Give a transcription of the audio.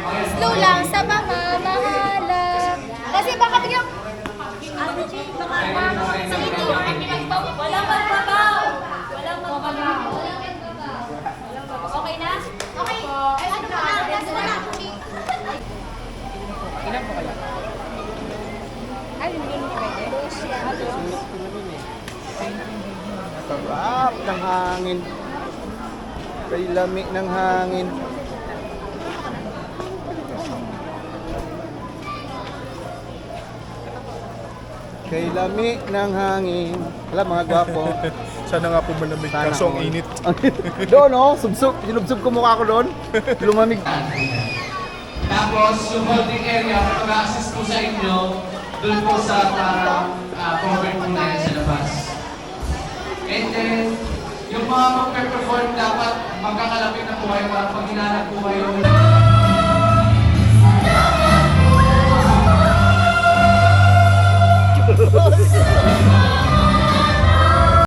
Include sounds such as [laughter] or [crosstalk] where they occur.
Slow lang sa pamamahala. Kasi baka biglang... Ate Jane, baka sa ito, walang magbabaw. Walang magbabaw. Okay na? Okay. Ay, ano ba? Last na lang. Ilan po kayo? Ay, hindi mo pwede. Sarap ng hangin. Kay lamig ng hangin. Kay lami ng hangin. Alam mga gwapo. [laughs] Sana nga po malamig Sana kaso ang init. [laughs] doon oh, subsub. Sinubsob ko mukha ko doon. Lumamig. Tapos, yung holding area, mag-assist po sa inyo, doon po sa parang uh, cover po na yan sa labas. And then, yung mga mag-perform dapat magkakalapit na po kayo para pag hinanap po kayo.